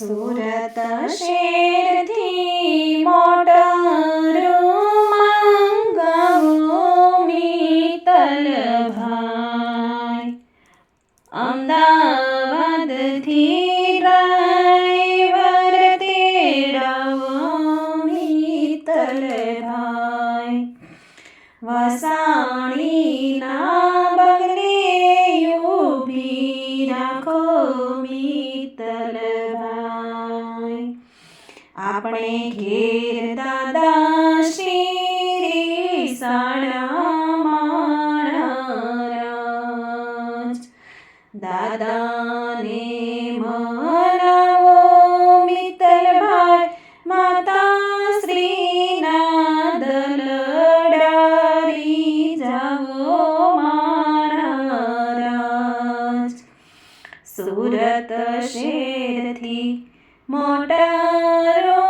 સુરત શેરથી મોટરું મંગાવો મિત્તલભાઈ અમદાવાદથી ડ્રાઈવર તેડાવો મિત્તલભાઈ વસાણીના બગલે ઊભી રાખો આપણે ઘેર દાદા શ્રી સાણા માણરાજ મરાવો મનાવો મિત્તલભાઈ માતા શ્રીના દલડારી જાઓ માણરાજ. સુરત શેરથી મોટરો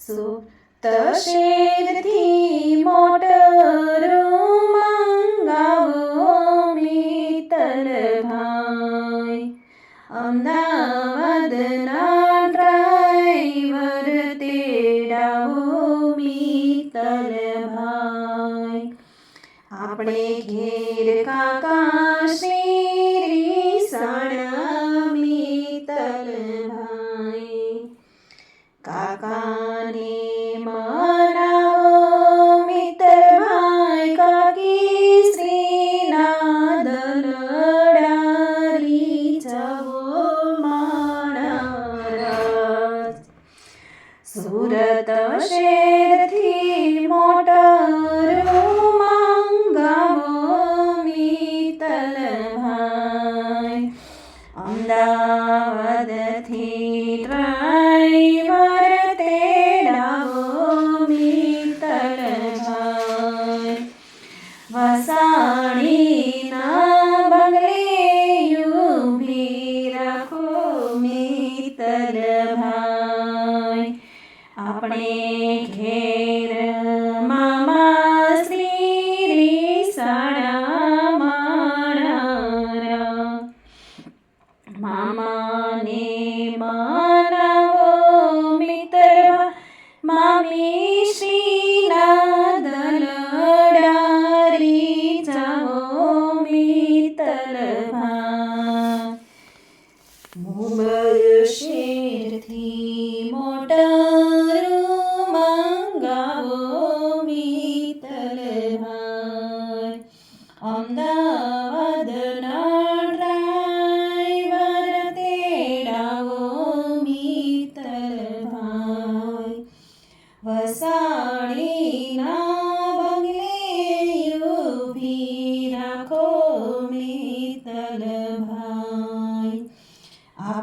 સુપ્ત શેરથી મોટરો મંગાવો મિત્તલભાઈ અમદાવાદના શેરથી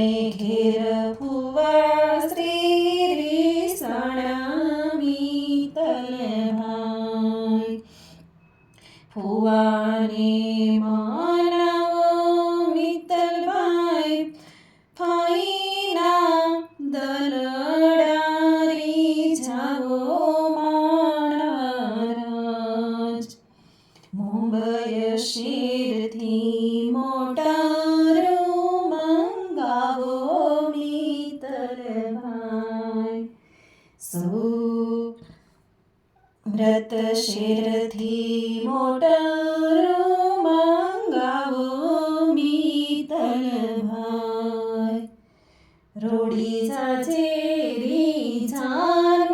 આપણે ઘેર ફુવા શ્રી રીસણા મિતલભાઈ ફુવાને મનાવો મિત્તલભાઈ ફાઈના દરડારી વ્રત શિરથી મોટરો માંગાવો મીતલ ભાઈ. રોડી સાચેરી જાન